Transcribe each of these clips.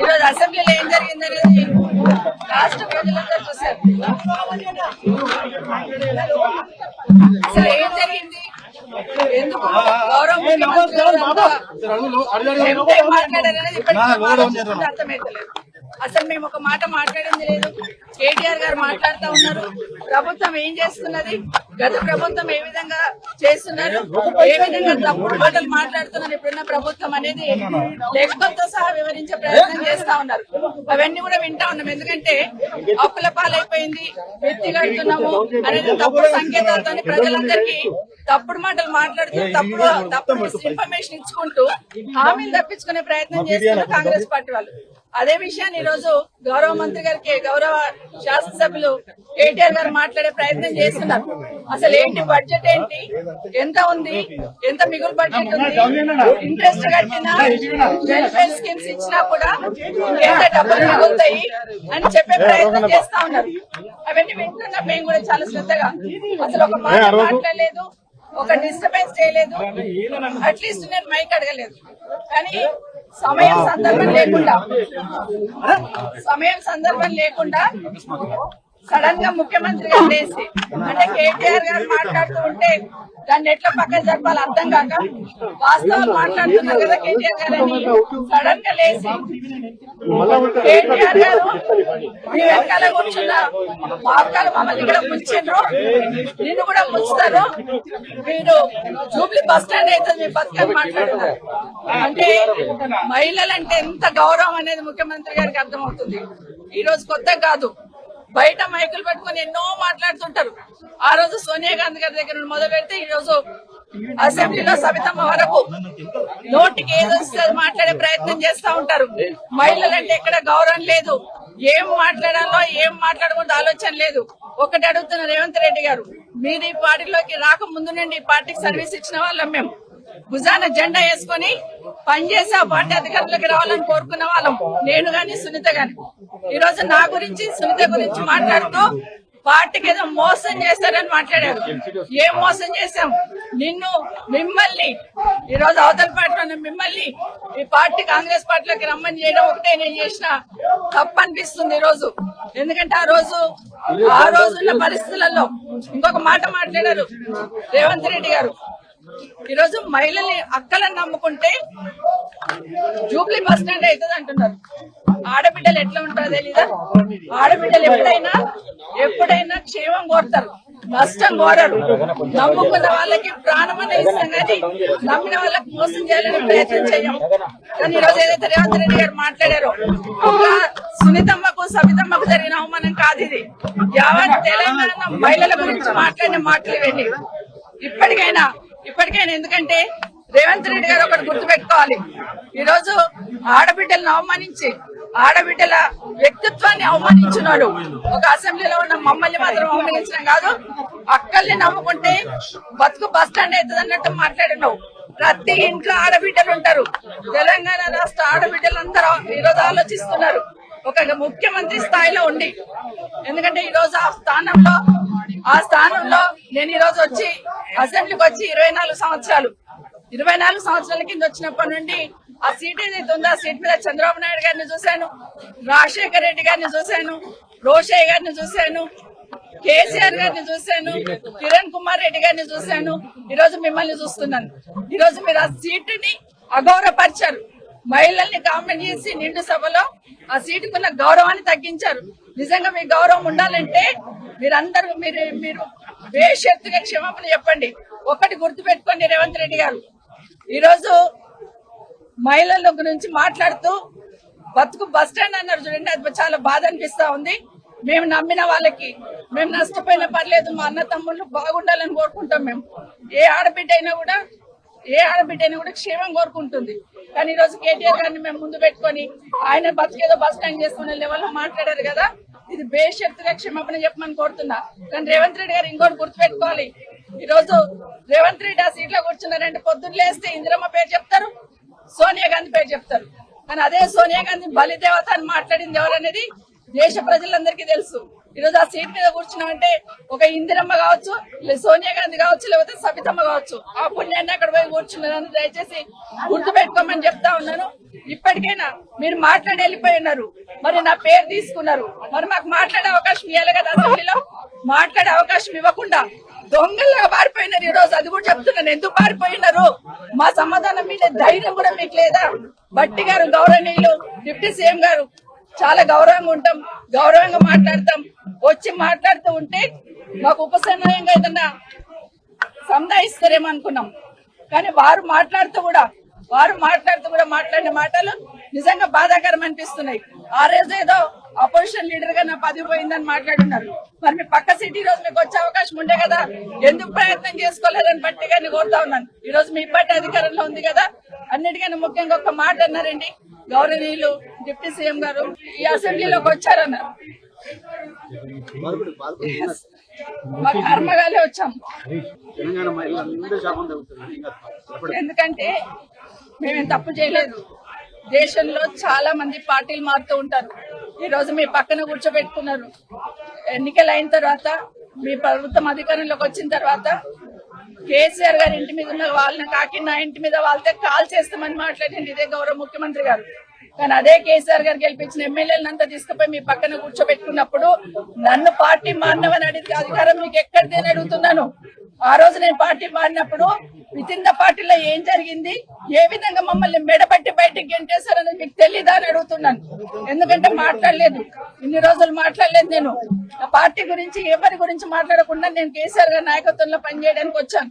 ఈరోజు అసెంబ్లీలో ఏం జరిగిందనేది రాష్ట్ర ప్రజలందరూ చూశారు. అసలు ఏం జరిగింది? ఎందుకు గౌరవ ముఖ్యమంత్రి మాట్లాడారనేది ఇప్పటికీ అర్థమైతలేదు. అసలు మేము ఒక మాట మాట్లాడింది లేదు. కేటీఆర్ గారు మాట్లాడుతూ ఉన్నారు. ప్రభుత్వం ఏం చేస్తున్నది? గత ప్రభుత్వం ఏ విధంగా చేస్తున్నారు? ఏ విధంగా తప్పుడు మాటలు మాట్లాడుతున్నారు? ఇప్పుడున్న ప్రభుత్వం అనేది లెక్కలతో సహా వివరించే ప్రయత్నం చేస్తా ఉన్నారు అవన్నీ కూడా వింటా ఉన్నాం ఎందుకంటే అప్పుల పాలైపోయింది వ్యక్తి కడుతున్నాము అనేది తప్పుడు సంకేతాలతో ప్రజలందరికీ తప్పుడు మాటలు మాట్లాడుతూ తప్పుడు తప్పుడు ఇన్ఫర్మేషన్ ఇచ్చుకుంటూ హామీలు తప్పించుకునే ప్రయత్నం చేస్తున్నారు కాంగ్రెస్ పార్టీ వాళ్ళు అదే విషయాన్ని ఈ రోజు గౌరవ మంత్రి గారికి గౌరవ శాసనసభ్యులు కేటీఆర్ గారు మాట్లాడే ప్రయత్నం చేస్తున్నారు అసలు ఏంటి బడ్జెట్ ఏంటి ఎంత ఉంది ఎంత మిగులు బడ్జెట్ ఉంది ఇంట్రెస్ట్ కట్టినా వెల్ఫేర్ స్కీమ్స్ ఇచ్చినా కూడా ఎంత డబ్బులు మిగులుతాయి అని చెప్పే ప్రయత్నం చేస్తా ఉన్నారు. అవన్నీ వింటున్నా మేము కూడా చాలా శ్రద్ధగా. అసలు ఒక మాట మాట్లాడలేదు ఒక డిస్టర్బెన్స్ చేయలేదు. అట్లీస్ట్ నేను మైక్ అడగలేదు. కానీ సమయం సందర్భం లేకుండా సమయం సందర్భం లేకుండా సడన్గా ముఖ్యమంత్రి గారు అంటే కేటీఆర్ గారు మాట్లాడుతూ ఉంటే దాన్ని ఎట్లా పక్కన జరపాలి అర్థం కాక వాస్తవాలు మాట్లాడుతున్నారు కదా కేటీఆర్ గారు అని సడన్గా లేచి కేటీఆర్ గారు మీ వెనకాల కూర్చున్న మా అక్కలు మమ్మల్ని ఇక్కడ ముంచిండ్రు నిన్ను కూడా ముంచుతారు. మీరు జూబ్లీ బస్ స్టాండ్ అయితే మీ బతుకని మాట్లాడుతున్నారు అంటే మహిళలంటే ఎంత గౌరవం అనేది ముఖ్యమంత్రి గారికి అర్థమవుతుంది. ఈ రోజు కొత్త కాదు. బయట మైకులు పెట్టుకుని ఎన్నో మాట్లాడుతుంటారు. ఆ రోజు సోనియా గాంధీ గారి దగ్గర నుండి మొదలు పెడితే ఈ రోజు అసెంబ్లీలో సబితమ్మ వరకు నోటికి ఏదో మాట్లాడే ప్రయత్నం చేస్తా ఉంటారు. మహిళలంటే ఎక్కడ గౌరవం లేదు. ఏం మాట్లాడాలో ఏం మాట్లాడకూడదు ఆలోచన లేదు. ఒకటి అడుగుతున్న రేవంత్ రెడ్డి గారు మీరు ఈ పార్టీలోకి రాక ముందు నుండి ఈ పార్టీకి సర్వీస్ ఇచ్చిన వాళ్ళం మేము. భుజాన జెండా వేసుకొని పనిచేసే పార్టీ అధికారులకు రావాలని కోరుకున్న వాళ్ళం. నేను గాని సునీత గాని. ఈ రోజు నా గురించి సునీత గురించి మాట్లాడుతూ పార్టీకి ఏదో మోసం చేస్తారని మాట్లాడారు. ఏం మోసం చేశాం? నిన్ను మిమ్మల్ని ఈ రోజు అవతల పార్టీలో మిమ్మల్ని ఈ పార్టీ కాంగ్రెస్ పార్టీలోకి రమ్మని చేయడం ఒకటే నేను చేసిన తప్పు అనిపిస్తుంది ఈ రోజు. ఎందుకంటే ఆ రోజు ఆ రోజున్న పరిస్థితులలో ఇంకొక మాట మాట్లాడారు రేవంత్ రెడ్డి గారు. ఈరోజు మహిళల్ని అక్కలను నమ్ముకుంటే జూబ్లీ బస్ స్టాండ్ అవుతుంది అంటున్నారు. ఆడబిడ్డలు ఎట్లా ఉంటారో తెలీదా? ఆడబిడ్డలు ఎప్పుడైనా ఎప్పుడైనా క్షేమం కోరుతారు. నష్టం కోరరు. నమ్ముకున్న వాళ్ళకి ప్రాణం అనే ఇస్తాం కానీ నమ్మిన వాళ్ళకి మోసం చేయాలని ప్రయత్నం చేయం. కానీ ఈరోజు ఏదైతే రేవంత్ రెడ్డి గారు మాట్లాడారో ఒక సునీతమ్మకు సవితమ్మకు జరిగిన అవమానం కాదు ఇది. యావత్ తెలంగాణ మహిళల గురించి మాట్లాడిన మాటలు ఇవన్నీ. ఇప్పటికైనా ఇప్పటికైనా ఎందుకంటే రేవంత్ రెడ్డి గారు ఒకటి గుర్తు పెట్టుకోవాలి ఈ రోజు ఆడబిడ్డలను అవమానించి ఆడబిడ్డల వ్యక్తిత్వాన్ని అవమానించినాడు ఒక అసెంబ్లీలో ఉన్న మమ్మల్ని మాత్రం అవమానించడం కాదు. అక్కల్ని నమ్ముకుంటే బతుకు బస్ స్టాండ్ అవుతుంది అన్నట్టు మాట్లాడినావు ప్రతి ఇంట్లో ఆడబిడ్డలు ఉంటారు. తెలంగాణ రాష్ట్ర ఆడబిడ్డలందరూ ఈరోజు ఆలోచిస్తున్నారు. ఒక ముఖ్యమంత్రి స్థాయిలో ఉండి. ఎందుకంటే ఈ రోజు ఆ స్థానంలో ఆ స్థానంలో నేను ఈ రోజు వచ్చి అసెంబ్లీకి వచ్చి ఇరవై నాలుగు సంవత్సరాలు. ఇరవై నాలుగు సంవత్సరాల కింద వచ్చినప్పటి నుండి ఆ సీట్ ఏదైతే ఉందో ఆ సీట్ మీద చంద్రబాబు నాయుడు గారిని చూశాను రాజశేఖర్ రెడ్డి గారిని చూశాను రోషయ్య గారిని చూశాను కేసీఆర్ గారిని చూశాను కిరణ్ కుమార్ రెడ్డి గారిని చూశాను. ఈ రోజు మిమ్మల్ని చూస్తున్నాను. ఈ రోజు మీరు ఆ సీటుని అగౌరవపరిచారు. మహిళల్ని కామెంట్ చేసి నిండు సభలో ఆ సీటుకున్న గౌరవాన్ని తగ్గించారు. నిజంగా మీ గౌరవం ఉండాలంటే మీరందరూ మీరు మీరు బేషరతుగా క్షమాపణ చెప్పండి. ఒకటి గుర్తు పెట్టుకోండి రేవంత్ రెడ్డి గారు. ఈరోజు మహిళల గురించి మాట్లాడుతూ బతుకు బస్ స్టాండ్ అన్నారు చూడండి అది చాలా బాధ అనిపిస్తా ఉంది. మేము నమ్మిన వాళ్ళకి మేము నష్టపోయినా పర్లేదు మా అన్న తమ్ముళ్ళు బాగుండాలని కోరుకుంటాం మేము. ఏ ఆడబిడ్డ అయినా కూడా ఏ ఆడబిడ్డని కూడా క్షేమం కోరుకుంటుంది. కానీ ఈ రోజు కేటీఆర్ గారిని మేము ముందు పెట్టుకొని ఆయన బతికేదో బస్ స్టాండ్ చేసుకునే లెవెల్లో మాట్లాడారు కదా. ఇది బేషరతుగా క్షమాపణ చెప్పమని కోరుతున్నా. కానీ రేవంత్ రెడ్డి గారు ఇంకోటి గుర్తుపెట్టుకోవాలి. ఈ రోజు రేవంత్ రెడ్డి ఆ సీట్లో కూర్చున్నారంటే పొద్దున్న లేస్తే ఇందిరమ్మ పేరు చెప్తారు సోనియా గాంధీ పేరు చెప్తారు. కానీ అదే సోనియా గాంధీ బలిదేవత అని మాట్లాడింది ఎవరనేది దేశ ప్రజలందరికీ తెలుసు. ఈరోజు ఆ సీట్ మీద కూర్చున్నామంటే ఒక ఇందిరమ్మ కావచ్చు సోనియా గాంధీ కావచ్చు లేకపోతే సబితమ్మ కావచ్చు. ఆ పుణ్యాన్ని అక్కడ పోయి కూర్చున్నాను దయచేసి గుర్తు పెట్టుకోమని చెప్తా ఉన్నాను. ఇప్పటికైనా మీరు మాట్లాడి వెళ్ళిపోయి ఉన్నారు. మరి నా పేరు తీసుకున్నారు. మరి మాకు మాట్లాడే అవకాశం ఇవ్వాలి కదా అసెంబ్లీలో? మాట్లాడే అవకాశం ఇవ్వకుండా దొంగలుగా పారిపోయినారు ఈ రోజు అది కూడా చెప్తున్నాను. ఎందుకు పారిపోయినారు? మా సమాధానం మీద ధైర్యం కూడా మీకు లేదా? బట్టి గారు గౌరవనీయులు డిప్యూటీ సీఎం గారు చాలా గౌరవంగా ఉంటాం గౌరవంగా మాట్లాడతాం. వచ్చి మాట్లాడుతూ ఉంటే మాకు ఉపశమనంగా ఏదన్నా సంధాయిస్తారేమో అనుకున్నాం కానీ వారు మాట్లాడుతూ కూడా వారు మాట్లాడుతూ కూడా మాట్లాడిన మాటలు నిజంగా బాధాకరం అనిపిస్తున్నాయి. ఆ రోజు ఏదో అపోజిషన్ లీడర్గా నా పదవి పోయిందని మాట్లాడున్నారు. మరి మీ పక్క సిటీ రోజు మీకు వచ్చే అవకాశం ఉండే కదా. ఎందుకు ప్రయత్నం చేసుకోలేదని బట్టి గారిని కోరుతా ఉన్నాను. ఈ రోజు మీ పార్టీ అధికారంలో ఉంది కదా. అన్నిటికన్నా ముఖ్యంగా ఒక మాట అన్నారండి. గౌరవనీయులు డిప్యూటీ సీఎం గారు ఈ అసెంబ్లీలోకి వచ్చారన్నారు మా కర్మగాలే వచ్చాం తెలంగాణ మహిళలందరూ శాపం తగ్గుతుంది ఇంకా ఎప్పుడు ఎందుకంటే మేమేం తప్పు చేయలేదు. దేశంలో చాలా మంది పార్టీలు మారుతూ ఉంటారు. ఈ రోజు మీ పక్కన కూర్చోబెట్టుకున్నారు. ఎన్నికలు అయిన తర్వాత మీ ప్రభుత్వం అధికారంలోకి వచ్చిన తర్వాత కేసీఆర్ గారి ఇంటి మీద ఉన్న వాళ్ళని కాకి నా ఇంటి మీద వాళ్ళతో కాల్ చేస్తామని మాట్లాడింది ఇదే గౌరవ ముఖ్యమంత్రి గారు. కానీ అదే కేసీఆర్ గారు గెలిపించిన ఎమ్మెల్యేలను అంతా తీసుకుపోయి మీ పక్కన కూర్చోబెట్టుకున్నప్పుడు నన్ను పార్టీ మారినవని అడిగితే అధికారం మీకు ఎక్కడిది అని అడుగుతున్నాను. ఆ రోజు నేను పార్టీ మారినప్పుడు విత్ ఇన్ ద పార్టీలో ఏం జరిగింది? ఏ విధంగా మమ్మల్ని మెడపట్టి బయటకు గెంటేశారని మీకు తెలీదా అని అడుగుతున్నాను. ఎందుకంటే మాట్లాడలేదు. ఇన్ని రోజులు మాట్లాడలేదు నేను. ఆ పార్టీ గురించి ఎవరి గురించి మాట్లాడకుండా నేను కేసీఆర్ గారి నాయకత్వంలో పనిచేయడానికి వచ్చాను.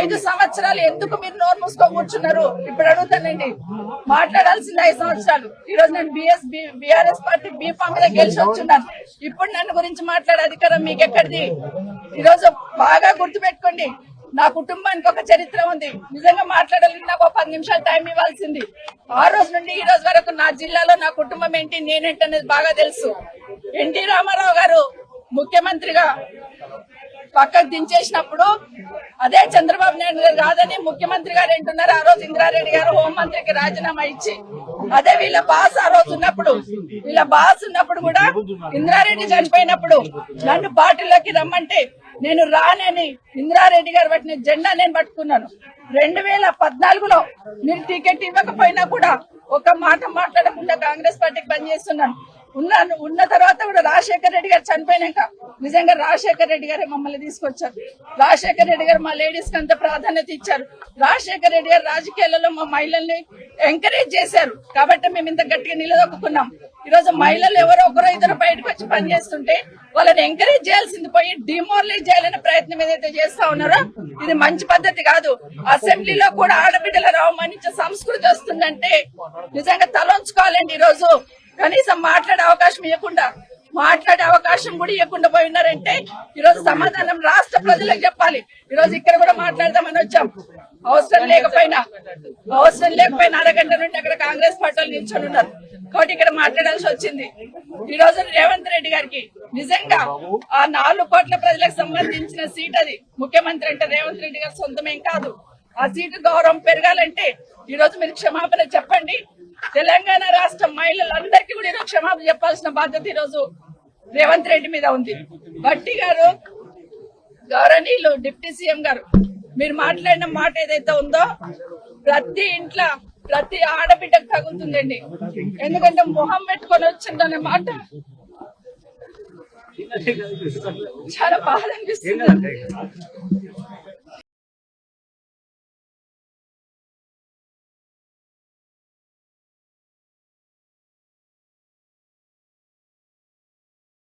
ఐదు సంవత్సరాలు ఎందుకు మీరు నోరు మూసుకో కూర్చున్నారు? ఇప్పుడు అడుగుతానండి. మాట్లాడాల్సింది ఐదు సంవత్సరాలు. ఈ రోజు నేను బిఎస్ బిఆర్ఎస్ పార్టీ బీఫామ్ మీద గెలిచి వచ్చున్నాను. ఇప్పుడు నన్ను గురించి మాట్లాడే అధికారం మీకు ఎక్కడిది? ఈ రోజు బాగా గుర్తుపెట్టుకోండి. నా కుటుంబానికి ఒక చరిత్ర ఉంది. నిజంగా మాట్లాడాలంటే నాకు ఒక పది నిమిషాలు టైం ఇవ్వాల్సింది. ఆ రోజు నుండి ఈ రోజు వరకు నా జిల్లాలో నా కుటుంబం ఏంటి నేనేంటి అనేది బాగా తెలుసు. ఎన్టీ రామారావు గారు ముఖ్యమంత్రిగా పక్కకు దించేసినప్పుడు అదే చంద్రబాబు నాయుడు గారు కాదని ముఖ్యమంత్రి గారు ఏంటున్నారు ఆ రోజు ఇందిరారెడ్డి గారు హోంమంత్రికి రాజీనామా ఇచ్చి అదే వీళ్ళ బాస్ ఆ రోజు ఉన్నప్పుడు వీళ్ళ బాస్ ఉన్నప్పుడు కూడా ఇందిరారెడ్డి చనిపోయినప్పుడు నన్ను పార్టీలోకి రమ్మంటే నేను రానని ఇందిరారెడ్డి గారు పట్టిన జెండా నేను పట్టుకున్నాను. రెండు వేల పద్నాలుగులో నేను టికెట్ ఇవ్వకపోయినా కూడా ఒక మాట మాట్లాడకుండా కాంగ్రెస్ పార్టీకి పనిచేస్తున్నాను. ఉన్నాను ఉన్న తర్వాత కూడా రాజశేఖర్ రెడ్డి గారు చనిపోయినాక నిజంగా రాజశేఖర్ రెడ్డి గారే మమ్మల్ని తీసుకొచ్చారు. రాజశేఖర్ రెడ్డి గారు మా లేడీస్కి అంత ప్రాధాన్యత ఇచ్చారు. రాజశేఖర్ రెడ్డి గారు రాజకీయాలలో మా మహిళల్ని ఎంకరేజ్ చేశారు. కాబట్టి మేము ఇంత గట్టిగా నిలదొక్కున్నాం. ఈ రోజు మహిళలు ఎవరో ఒకరో ఇద్దరు బయటకు వచ్చి పనిచేస్తుంటే వాళ్ళని ఎంకరేజ్ చేయాల్సింది పోయి డిమోరలైజ్ చేయాలనే ప్రయత్నం ఏదైతే చేస్తా ఉన్నారో ఇది మంచి పద్ధతి కాదు. అసెంబ్లీలో కూడా ఆడబిడ్డలను అవమానించే సంస్కృతి వస్తుందంటే నిజంగా తలంచుకోవాలండి ఈ రోజు కనీసం మాట్లాడే అవకాశం ఇవ్వకుండా మాట్లాడే అవకాశం కూడా ఇవ్వకుండా పోయినారంటే ఈ రోజు సమాధానం రాష్ట్ర ప్రజలకు చెప్పాలి. ఈ రోజు ఇక్కడ కూడా మాట్లాడదామని వచ్చాం. అవసరం లేకపోయినా అవసరం లేకపోయినా అరగంట నుండి అక్కడ కాంగ్రెస్ పార్టీలు నిల్చొని ఉన్నారు. కాబట్టి ఇక్కడ మాట్లాడాల్సి వచ్చింది. ఈ రోజు రేవంత్ రెడ్డి గారికి నిజంగా ఆ నాలుగు కోట్ల ప్రజలకు సంబంధించిన సీట్ అది. ముఖ్యమంత్రి అంటే రేవంత్ రెడ్డి గారి సొంతమేం కాదు. ఆ సీటు గౌరవం పెరగాలంటే ఈ రోజు మీరు క్షమాపణ చెప్పండి. తెలంగాణ రాష్ట్ర మహిళలందరికీ కూడా ఈరోజు క్షమాపణ చెప్పాల్సిన బాధ్యత ఈ రోజు రేవంత్ రెడ్డి మీద ఉంది. భట్టి గారు గౌరవనీయులు డిప్యూటీ సీఎం గారు మీరు మాట్లాడిన మాట ఏదైతే ఉందో ప్రతి ఇంట్లో ప్రతి ఆడబిడ్డకు తగులుతుందండి. ఎందుకంటే మొహం పెట్టుకొని వచ్చిందనే మాట చాలా బాధ అనిపిస్తుంది.